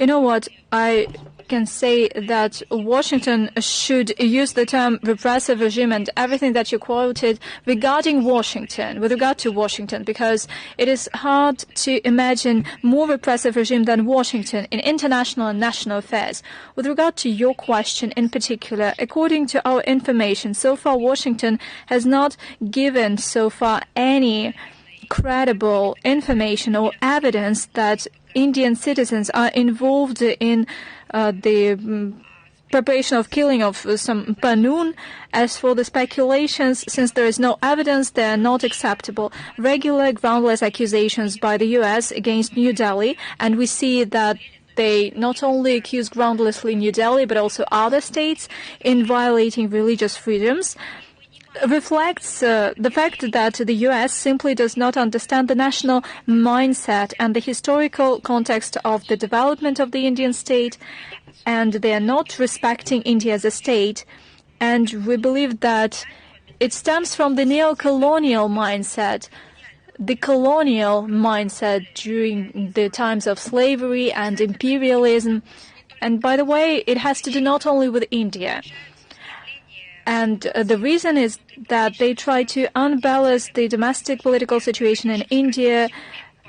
You know what? I can say that Washington should use the term repressive regime and everything that you quoted regarding Washington, with regard to Washington, because it is hard to imagine more repressive regime than Washington in international and national affairs. With regard to your question in particular, according to our information, so far Washington has not given so far any credible information or evidence that Indian citizens are involved in uh, the mm, preparation of killing of uh, some Panoon. As for the speculations, since there is no evidence, they are not acceptable. Regular groundless accusations by the U.S. against New Delhi, and we see that they not only accuse groundlessly New Delhi, but also other states in violating religious freedoms reflects uh, the fact that the U.S. simply does not understand the national mindset and the historical context of the development of the Indian state, and they are not respecting India as a state. And we believe that it stems from the neo-colonial mindset, the colonial mindset during the times of slavery and imperialism. And by the way, it has to do not only with India. And uh, the reason is that they try to unbalance the domestic political situation in India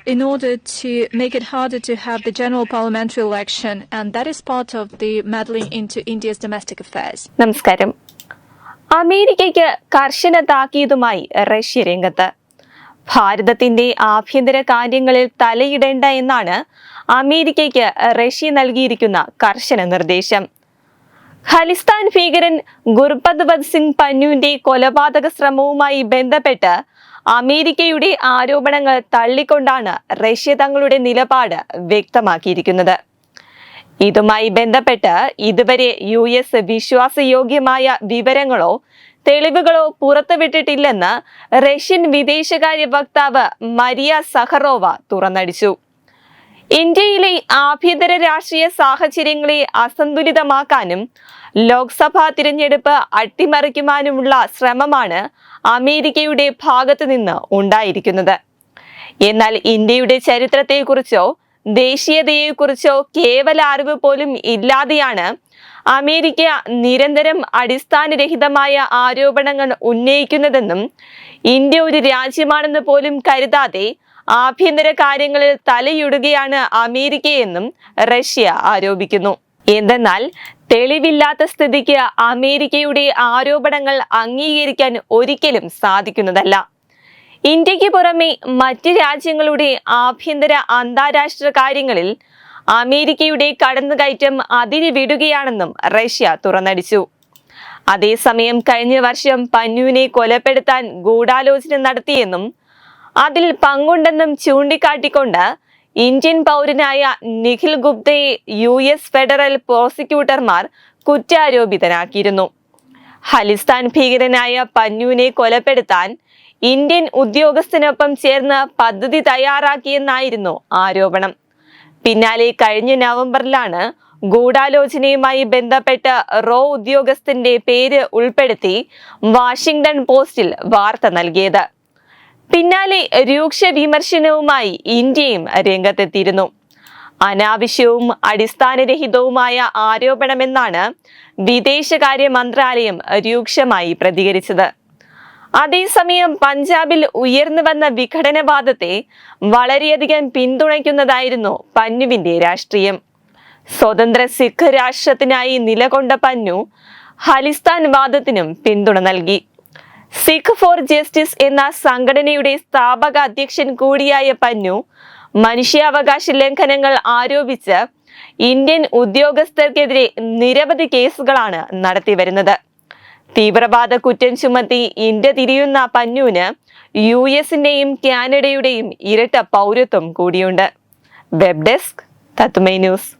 in order to make it harder to have the general parliamentary election. And that is part of the meddling into India's domestic affairs. നമസ്കാരം അമേരിക്കയ്ക്ക് കർശന താക്കീതുമായി Russia രംഗത്ത് ഭാരതത്തിന്റെ ആഭ്യന്തര കാര്യങ്ങളിൽ തലയിടേണ്ട എന്നാണ് അമേരിക്കയ്ക്ക് Russia നൽകിയിരിക്കുന്ന കർശന നിർദ്ദേശം ഖലിസ്ഥാൻ ഭീകരൻ ഗുർപദ്വത് സിംഗ് പന്നുവിന്റെ കൊലപാതക ശ്രമവുമായി ബന്ധപ്പെട്ട് അമേരിക്കയുടെ ആരോപണങ്ങൾ തള്ളിക്കൊണ്ടാണ് റഷ്യ തങ്ങളുടെ നിലപാട് വ്യക്തമാക്കിയിരിക്കുന്നത്. ഇതുമായി ബന്ധപ്പെട്ട് ഇതുവരെ യു എസ് വിശ്വാസയോഗ്യമായ വിവരങ്ങളോ തെളിവുകളോ പുറത്തുവിട്ടിട്ടില്ലെന്ന് റഷ്യൻ വിദേശകാര്യ വക്താവ് മരിയ സഹറോവ തുറന്നടിച്ചു. ഇന്ത്യയിലെ ആഭ്യന്തര രാഷ്ട്രീയ സാഹചര്യങ്ങളെ അസന്തുലിതമാക്കാനും ലോക്സഭാ തിരഞ്ഞെടുപ്പ് അട്ടിമറിക്കുവാനുമുള്ള ശ്രമമാണ് അമേരിക്കയുടെ ഭാഗത്തു നിന്ന് ഉണ്ടായിരിക്കുന്നത്. എന്നാൽ ഇന്ത്യയുടെ ചരിത്രത്തെക്കുറിച്ചോ ദേശീയതയെക്കുറിച്ചോ കേവല അറിവ് പോലും ഇല്ലാതെയാണ് അമേരിക്ക നിരന്തരം അടിസ്ഥാനരഹിതമായ ആരോപണങ്ങൾ ഉന്നയിക്കുന്നതെന്നും ഇന്ത്യ ഒരു രാജ്യമാണെന്ന് പോലും കരുതാതെ ആഭ്യന്തര കാര്യങ്ങളിൽ തലയിടുകയാണ് അമേരിക്കയെന്നും റഷ്യ ആരോപിക്കുന്നു. എന്തെന്നാൽ തെളിവില്ലാത്ത സ്ഥിതിക്ക് അമേരിക്കയുടെ ആരോപണങ്ങൾ അംഗീകരിക്കാൻ ഒരിക്കലും സാധിക്കുന്നതല്ല. ഇന്ത്യയ്ക്ക് പുറമെ മറ്റ് രാജ്യങ്ങളുടെ ആഭ്യന്തര അന്താരാഷ്ട്ര കാര്യങ്ങളിൽ അമേരിക്കയുടെ കടന്നുകയറ്റം അതിന് വിടുകയാണെന്നും റഷ്യ തുറന്നടിച്ചു. അതേസമയം കഴിഞ്ഞ വർഷം പന്നുവിനെ കൊലപ്പെടുത്താൻ ഗൂഢാലോചന നടത്തിയെന്നും അതിൽ പങ്കുണ്ടെന്നും ചൂണ്ടിക്കാട്ടിക്കൊണ്ട് ഇന്ത്യൻ പൗരനായ നിഖിൽ ഗുപ്തയെ യു എസ് ഫെഡറൽ പ്രോസിക്യൂട്ടർമാർ കുറ്റാരോപിതനാക്കിയിരുന്നു. ഖലിസ്ഥാൻ ഭീകരനായ പന്നുവിനെ കൊലപ്പെടുത്താൻ ഇന്ത്യൻ ഉദ്യോഗസ്ഥനൊപ്പം ചേർന്ന് പദ്ധതി തയ്യാറാക്കിയെന്നായിരുന്നു ആരോപണം. പിന്നാലെ കഴിഞ്ഞ നവംബറിലാണ് ഗൂഢാലോചനയുമായി ബന്ധപ്പെട്ട് റോ ഉദ്യോഗസ്ഥന്റെ പേര് ഉൾപ്പെടുത്തി വാഷിംഗ്ടൺ പോസ്റ്റിൽ വാർത്ത നൽകിയത്. പിന്നാലെ രൂക്ഷ വിമർശനവുമായി ഇന്ത്യയും രംഗത്തെത്തിയിരുന്നു. അനാവശ്യവും അടിസ്ഥാനരഹിതവുമായ ആരോപണമെന്നാണ് വിദേശകാര്യ മന്ത്രാലയം രൂക്ഷമായി പ്രതികരിച്ചത്. അതേസമയം പഞ്ചാബിൽ ഉയർന്നു വന്ന വിഘടനവാദത്തെ വളരെയധികം പിന്തുണയ്ക്കുന്നതായിരുന്നു പന്നുവിന്റെ രാഷ്ട്രീയം. സ്വതന്ത്ര സിഖ് രാഷ്ട്രത്തിനായി നിലകൊണ്ട പന്നു ഹലിസ്ഥാൻ വാദത്തിനും പിന്തുണ നൽകി. സിഖ് ഫോർ ജസ്റ്റിസ് എന്ന സംഘടനയുടെ സ്ഥാപക അധ്യക്ഷൻ കൂടിയായ പന്നു മനുഷ്യാവകാശ ലംഘനങ്ങൾ ആരോപിച്ച് ഇന്ത്യൻ ഉദ്യോഗസ്ഥർക്കെതിരെ നിരവധി കേസുകളാണ് നടത്തിവരുന്നത്. തീവ്രവാദ കുറ്റം ചുമത്തി ഇന്ത്യ തിരിയുന്ന പന്നുവിന് യു എസിന്റെയും കാനഡയുടെയും ഇരട്ട പൗരത്വം കൂടിയുണ്ട്. Web desk തത്മൈ news